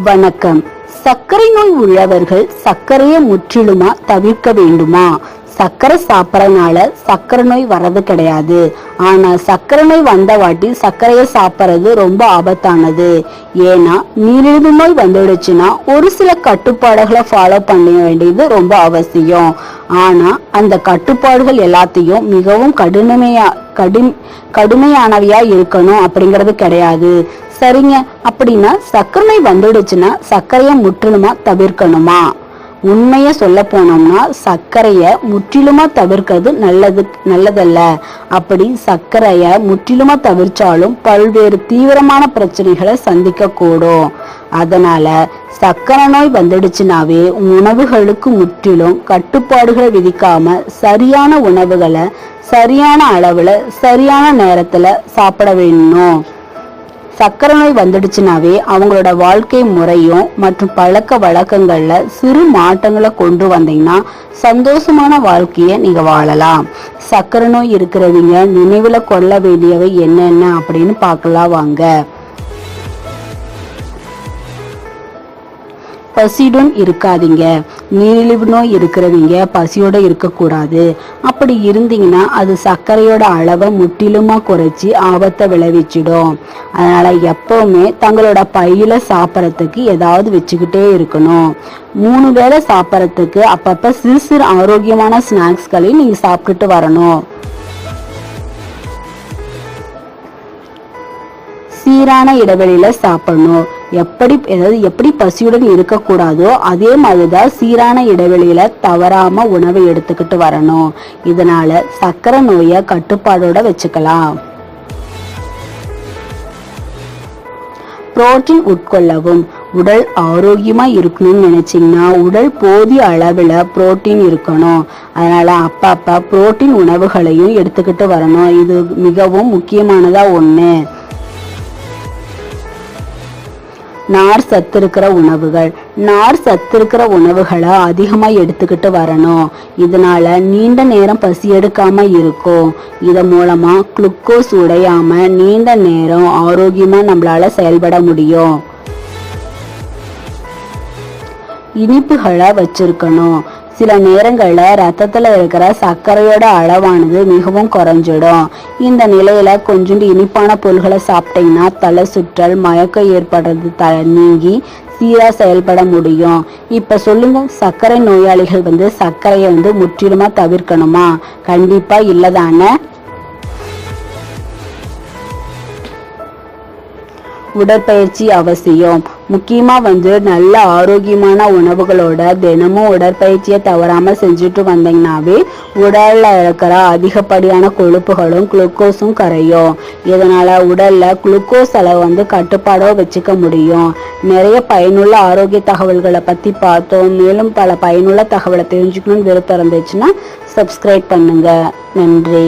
வணக்கம். சர்க்கரை நோய் உள்ளவர்கள் சர்க்கரையை முற்றிலுமா தவிர்க்க வேண்டுமா? சர்க்கரை சாப்பிட்றதுனால சர்க்கரை நோய் வர்றது கிடையாது. ஆனா சர்க்கரை நோய் வந்த வாட்டி சர்க்கரையை சாப்பிட்றது ரொம்ப ஆபத்தானது. ஏன்னா நீரிழிவு நோய் வந்துடுச்சுன்னா ஒரு சில கட்டுப்பாடுகளை ஃபாலோ பண்ண வேண்டியது ரொம்ப அவசியம். ஆனா அந்த கட்டுப்பாடுகள் எல்லாத்தையும் மிகவும் கடுமையா கடும் கடுமையானவையா இருக்கணும் அப்படிங்கிறது கிடையாது. சரிங்க. அப்படின்னா சர்க்கரை நோய் வந்துடுச்சுன்னா சர்க்கரையை முற்றிலுமா தவிர்க்கணுமா? உண்மையை சொல்ல போனோம்னா சர்க்கரையை முற்றிலுமா தவிர்க்கிறது நல்லது நல்லதல்ல. அப்படி சர்க்கரையை முற்றிலுமா தவிர்த்தாலும் பல்வேறு தீவிரமான பிரச்சனைகளை சந்திக்க கூடும் அதனால சர்க்கரை நோய் வந்துடுச்சுனாவே உணவுகளுக்கு முற்றிலும் கட்டுப்பாடுகளை விதிக்காம சரியான உணவுகளை சரியான அளவுல சரியான நேரத்துல சாப்பிட வேணும். சக்கரை நோய் வந்துடுச்சுனாவே அவங்களோட வாழ்க்கை முறையும் மற்றும் பழக்க வழக்கங்கள்ல சிறு மாற்றங்களை கொண்டு வந்தீங்கன்னா சந்தோஷமான வாழ்க்கையை நீங்க வாழலாம். சர்க்கரை நோய் இருக்கிறவங்க நினைவுல கொள்ள வேண்டியவை என்னென்ன அப்படின்னு பார்க்கலாம் வாங்க. பசியுடன் இருக்காதீங்க. நீரிழிவு நோய் இருக்கிறவங்க பசியோட இருக்கக்கூடாது. அப்படி இருந்தீங்கன்னா அது சர்க்கரையோட அளவை முற்றிலுமா குறைச்சி ஆபத்தை விளைவிச்சிடும். அதனால எப்பவுமே தங்களோட பையில சாப்பிட்றதுக்கு ஏதாவது வச்சுக்கிட்டே இருக்கணும். மூணு வேளை சாப்பிட்றதுக்கு அப்பப்ப சிறு சிறு ஆரோக்கியமான ஸ்நாக்ஸ்களையும் நீங்க சாப்பிட்டுட்டு வரணும். சீரான இடைவெளியில சாப்பிடணும். எப்படி அதாவது எப்படி பசியுடன் இருக்கக்கூடாதோ அதே மாதிரிதான் சீரான இடைவெளியில தவறாம உணவை எடுத்துக்கிட்டு வரணும். இதனால சர்க்கரை நோயை கட்டுப்பாடோட வச்சுக்கலாம். புரோட்டீன் உட்கொள்ளவும் உடல் ஆரோக்கியமா இருக்கணும்னு நினைச்சீங்கன்னா உடல் போதிய அளவுல புரோட்டீன் இருக்கணும். அதனால அப்பப்ப புரோட்டீன் உணவுகளையும் எடுத்துக்கிட்டு வரணும். இது மிகவும் முக்கியமானதா ஒண்ணு. நார் சத்து இருக்கிற உணவுகள். நார் சத்து இருக்கிற உணவுகளை அதிகமாக எடுத்துக்கிட்டு வரணும். இதனால நீண்ட நேரம் பசி எடுக்காம இருக்கும். இதன் மூலமா குளுக்கோஸ் உடையாம நீண்ட நேரம் ஆரோக்கியமா நம்மளால செயல்பட முடியும். இனிப்புகளை வச்சிருக்கணும். சில நேரங்களில் ரத்தத்தில் இருக்கிற சர்க்கரையோட அளவானது மிகவும் குறைஞ்சிடும். இந்த நிலையில் கொஞ்சோண்டு இனிப்பான பொருள்களை சாப்பிட்டீங்கன்னா தலை சுற்றல் மயக்கம் ஏற்படுறது த நீங்கி சீராக செயல்பட முடியும். இப்போ சொல்லுங்க சர்க்கரை நோயாளிகள் வந்து சர்க்கரையை வந்து முற்றிலுமாக தவிர்க்கணுமா? கண்டிப்பாக இல்லை தானே? உடற்பயிற்சி அவசியம். முக்கியமாக வந்து நல்ல ஆரோக்கியமான உணவுகளோட தினமும் உடற்பயிற்சியை தவறாமல் செஞ்சுட்டு வந்தீங்கன்னாவே உடலில் இருக்கிற அதிகப்படியான கொழுப்புகளும் குளுக்கோஸும் கரையும். இதனால் உடலில் குளுக்கோஸ் அளவு வந்து கட்டுப்பாடோ வச்சுக்க முடியும். நிறைய பயனுள்ள ஆரோக்கிய தகவல்களை பற்றி பார்த்தோம். மேலும் பல பயனுள்ள தகவலை தெரிஞ்சுக்கணும்னு விருப்பம் இருந்துச்சுன்னா சப்ஸ்கிரைப் பண்ணுங்கள் நன்றி.